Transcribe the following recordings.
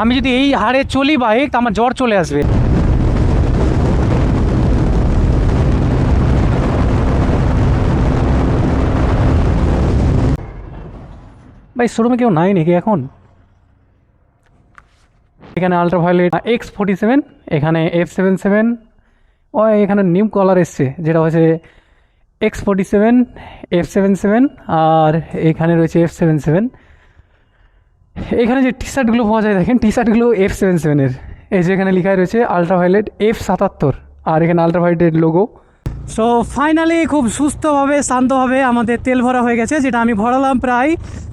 আমি যদি এই হারে চলি বাইক আমার জ্বর চলে আসবে। ভাই শোরুমে কেউ নাই নাকি এখন? এখানে আলট্রাভায়োলেট এক্স ফোর্টি সেভেন এখানে এফ সেভেন সেভেন ও, এখানে নিউ কলার এসছে, যেটা হচ্ছে X forty seven F seven seven আর এখানে রয়েছে এফ সেভেন সেভেন এখানে যে টি শার্টগুলো পাওয়া যায়, দেখেন টি শার্টগুলো এফ সেভেন সেভেনের এই যে এখানে লেখাই রয়েছে আলট্রাভায়োলেট এফ সাতাত্তর, আর এখানে আলট্রাভায়োলেটের লোগো সো ফাইনালি খুব সুস্থভাবে, শান্তভাবে আমাদের তেল ভরা হয়ে গেছে, যেটা আমি ভরালাম প্রায়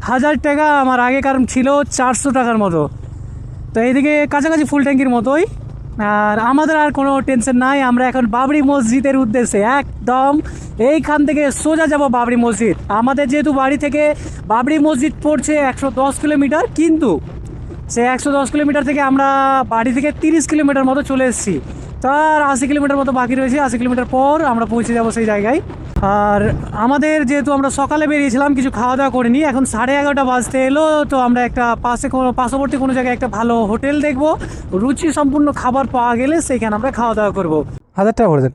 হাজার টাকা আমার আগে, কারণ ছিল চারশো টাকার মতো। তো এইদিকে কাছাকাছি ফুল ট্যাঙ্কির মতোই। আর আমাদের আর কোনো টেনশন নাই, আমরা এখন বাবরি মসজিদের উদ্দেশ্যে একদম এইখান থেকে সোজা যাব বাবরি মসজিদ। আমাদের যেহেতু বাড়ি থেকে বাবরি মসজিদ পড়ছে একশো দশ কিলোমিটার, কিন্তু সে একশো দশ কিলোমিটার থেকে আমরা বাড়ি থেকে তিরিশ কিলোমিটার মতো চলে এসেছি। তার আশি কিলোমিটার মতো বাকি রয়েছে, আশি কিলোমিটার পর আমরা পৌঁছে যাব সেই জায়গায়। আর আমাদের যেহেতু আমরা সকালে বেরিয়েছিলাম, কিছু খাওয়া দাওয়া করিনি এখন সাড়ে এগারোটা বাজতে এলো, তো আমরা একটা পাশে কোনো, পার্শ্ববর্তী কোনো জায়গায় একটা ভালো হোটেল দেখব। রুচি সম্পূর্ণ খাবার পাওয়া গেলে সেইখানে আমরা খাওয়া দাওয়া করব। হাজার টাকা করে দেন।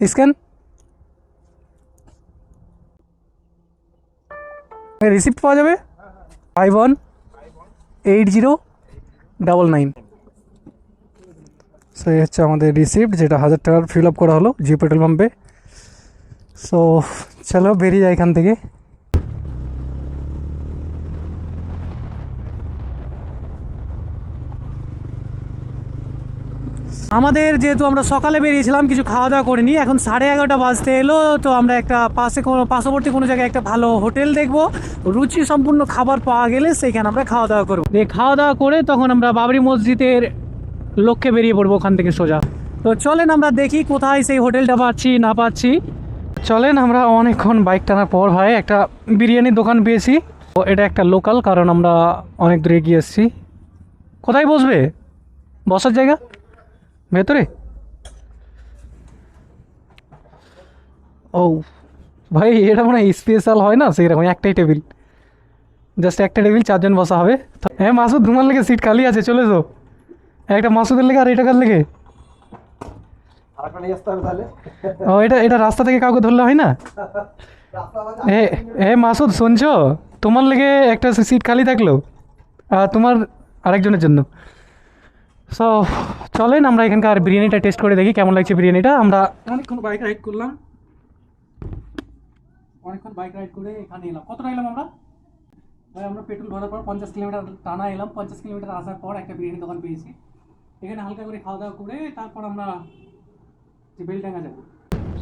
স্ক্যান। রিসিপ্ট পাওয়া যাবে? Five one eight zero double nine so এই হচ্ছে আমাদের রিসিপ্ট যেটা হাজার টাকার ফিল আপ করা হলো জিও পেট্রোল পাম্পে সো চলো বেরিয়ে যায় এখান থেকে। আমাদের যেহেতু আমরা সকালে বেরিয়েছিলাম, কিছু খাওয়া দাওয়া করিনি। এখন সাড়ে এগারোটা বাজতে এলো, তো আমরা একটা পাশে কোনো, পার্শ্ববর্তী কোনো জায়গায় একটা ভালো হোটেল দেখব। রুচি সম্পূর্ণ খাবার পাওয়া গেলে সেইখানে আমরা খাওয়া দাওয়া করব। দিয়ে খাওয়া দাওয়া করে তখন আমরা বাবরি মসজিদের লক্ষ্যে বেরিয়ে পড়ব ওখান থেকে সোজা। তো চলেন আমরা দেখি কোথায় সেই হোটেলটা পাচ্ছি, না পাচ্ছি। চলেন আমরা অনেকক্ষণ বাইক টানার পর ভাই একটা বিরিয়ানির দোকান পেয়েছি। তো এটা একটা লোকাল কারণ আমরা অনেক দূরে এগিয়ে এসেছি। কোথায় বসবে? বসার জায়গা? ভেতরে? ও ভাই এটা মনে হয় স্পেশাল হয় না? সেই রকম একটাই টেবিল জাস্ট একটা টেবিল চারজন বসা হবে। হ্যাঁ মাসুদ তোমার লেগে সিট খালি আছে চলে তো একটা মাসুদের লেগে আর এটা কার লেগে? ও এটা এটা রাস্তা থেকে কাউকে ধরলে হয় না? এ মাসুদ শুনছো? তোমার লেগে একটা সিট খালি থাকল। আর তোমার আরেকজনের জন্য। সো চলেন আমরা এখানকার বিরিয়ানিটা টেস্ট করে দেখি কেমন লাগছে বিরিয়ানিটা। আমরা অনেকক্ষণ বাইক রাইড করলাম। অনেকক্ষণ বাইক রাইড করে এখানে এলাম। কতটা এলাম আমরা? ভাই, আমরা পেট্রোল ভরার পর পঞ্চাশ কিলোমিটার টানা এলাম। পঞ্চাশ কিলোমিটার আসার পর একটা বিরিয়ানি দোকান পেয়েছি। এখানে হালকা করে খাওয়া দাওয়া করে তারপর আমরা বেলডাঙ্গা যাব।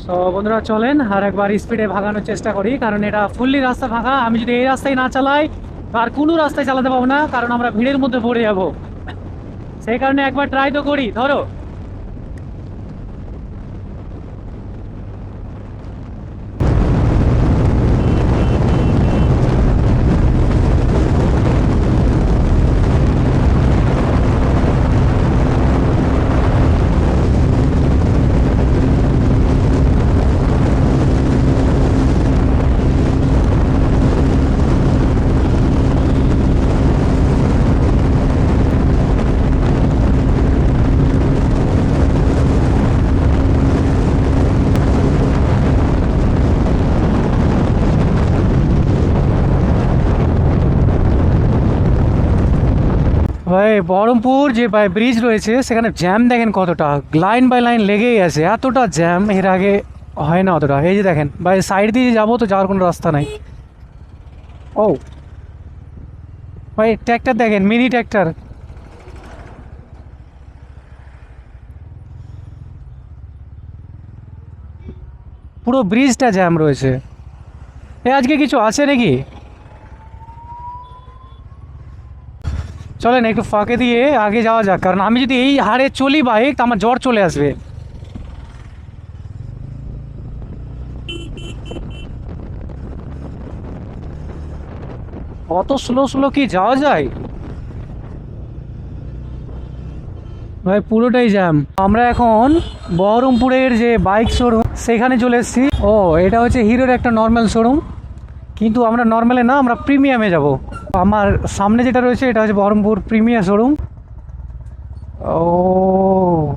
সো বন্ধুরা, চলেন আর একবার স্পিডে ভাগানোর চেষ্টা করি, কারণ এটা ফুললি রাস্তা ফাঁকা আমি যদি এই রাস্তায় না চালাই, আর কোনো রাস্তায় চালাতে পাবো না, কারণ আমরা ভিড়ের মধ্যে পড়ে যাব। সেই কারণে একবার ট্রাই তো করি ধরো। বহরমপুর যে ভাই ব্রিজ রয়েছে, সেখানে জ্যাম দেখেন কতটা। লাইন বাই লাইন লেগেই আছে। এতটা জ্যাম এর আগে হয় না অতটা। এই যে দেখেন ভাই সাইড দিয়ে যাব তো যাওয়ার কোনো রাস্তা নাই। ও। ভাই ট্র্যাক্টর দেখেন মিনি ট্র্যাক্টর পুরো ব্রিজটা জ্যাম রয়েছে। এ, আজকে কিছু আছে নাকি? চলেন একটু ফাঁকে দিয়ে আগে যাওয়া যাক, কারণ আমি যদি এই হারে চলি বাইক আমার জ্বর চলে আসবে। অত স্লো স্লো কি যাওয়া যায়? ভাই, পুরোটাই জ্যাম আমরা এখন বহরমপুরের যে বাইক শোরুম সেখানে চলে এসেছি। ও, এটা হচ্ছে হিরোর একটা নর্মাল শোরুম কিন্তু আমরা নর্মালে না আমরা প্রিমিয়ামে যাব। আমার সামনে যেটা রয়েছে এটা হচ্ছে বহরমপুর প্রিমিয়ার শোরুম। ও।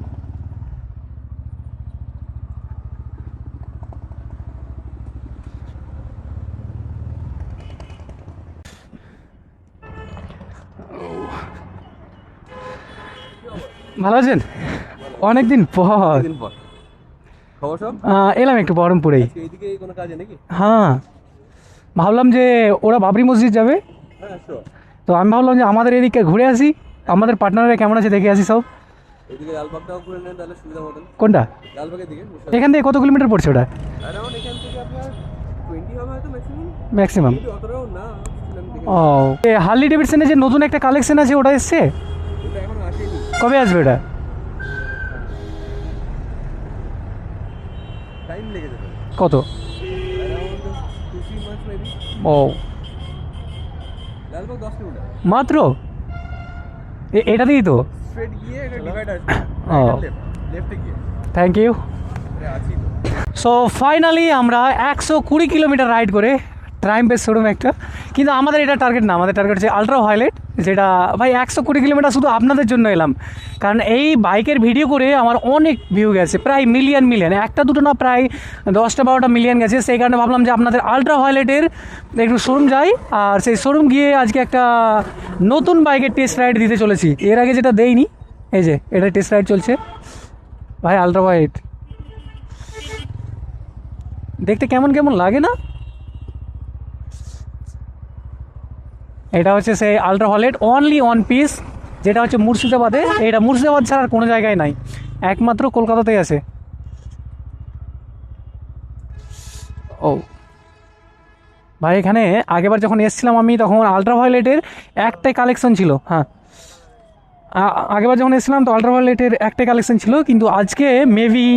ভালো আছেন? অনেকদিন পর। এলাম একটু বহরমপুরেই। হ্যাঁ। ভাবলাম যে ওরা বাবরি মসজিদ যাবে। হ্যাঁ তো আমি ভাবলাম যে আমাদের এদিকে ঘুরে আসি আমাদের পার্টনাররা কেমন আছে দেখে আসি সব। কোনটা? এখান থেকে কত কিলোমিটার পড়ছে ওটা? ম্যাক্সিমাম ও হার্লি ডেভিডসনের যে নতুন একটা কালেকশন আছে ওটা এসছে? কবে আসবে ওটা? কত? লালবাগ কিলোমিটার মাত্র? এ- এটা দিই তো? স্ট্রেট গিয়ে এটা ডিভাইড ও। লেফটে গিয়ে। থ্যাংক ইউ সো ফাইনালি আমরা একশো কুড়ি কিলোমিটার রাইড করে ট্রাইম বেস শোরুম একটা। কিন্তু আমাদের এটা টার্গেট না, আমাদের টার্গেট হচ্ছে আলট্রা হাইলাইট যেটা ভাই একশো কুড়ি কিলোমিটার শুধু আপনাদের জন্য এলাম। কারণ এই বাইকের ভিডিও করে আমার অনেক ভিউ গেছে, প্রায় মিলিয়ন মিলিয়ন একটা দুটো না প্রায় দশটা, বারোটা মিলিয়ন গেছে। সেই কারণে ভাবলাম যে আপনাদের আলট্রা হাইলাইটের একটু শোরুম যাই, আর সেই শোরুম গিয়ে আজকে একটা নতুন বাইকের টেস্ট রাইড দিতে চলেছি। এর আগে যেটা দেইনি, এই যে, এটা টেস্ট রাইড চলছে। ভাই আলট্রা হাইলাইট দেখতে কেমন কেমন লাগে না? এটা হচ্ছে সেই আলট্রা হলেট অনলি ওয়ান পিস যেটা হচ্ছে মুর্শিদাবাদে। এটা মুর্শিদাবাদ ছাড়া কোনো জায়গায় নাই। একমাত্র কলকাতাতেই আছে। ও। ভাই, এখানে আগেবার যখন এসেছিলাম আমি, তখন আলট্রা ভায়োলেটের একটাই কালেকশন ছিল। হ্যাঁ। আগেবার যখন এসেছিলাম, তো আলট্রা ভায়োলেটের একটাই কালেকশন ছিল, কিন্তু আজকে মেবি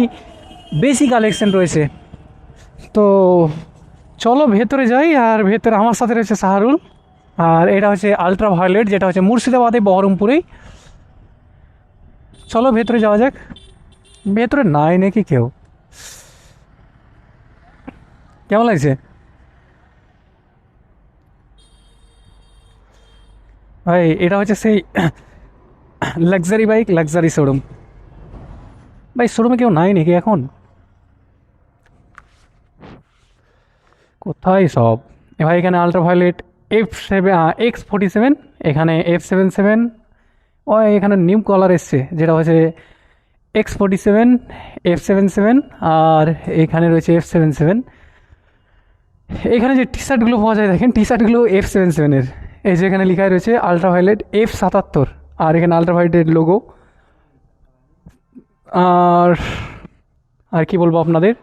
বেশি কালেকশন রয়েছে। তো চলো ভেতরে যাই, আর ভেতরে আমার সাথে রয়েছে শাহরুল আর এটা হচ্ছে আলট্রা ভায়োলেট যেটা হচ্ছে মুর্শিদাবাদে বহরমপুরেই চলো ভেতরে যাওয়া যাক। ভেতরে নাই নাকি কেউ? কেমন লাগছে? ভাই, এটা হচ্ছে সেই লাক্সারি বাইক লাক্সারি শোরুম ভাই শোরুমে কেউ নাই নাকি এখন? কোথায় সব? ভাই, এখানে ultra violet F seven X forty seven এখানে এফ সেভেন সেভেন ও এখানে নিউ কালার এসছে, যেটা হচ্ছে X forty seven F seven seven আর এখানে রয়েছে এফ সেভেন সেভেন এখানে যে টি শার্টগুলো পাওয়া যায়, দেখেন টি শার্টগুলো এফ সেভেন সেভেনের এই যে এখানে লেখা রয়েছে আলট্রা ভায়োলেট এফ সাতাত্তর, আর এখানে আলট্রা ভায়োলেটের লোগো আর আর কি বলব আপনাদের?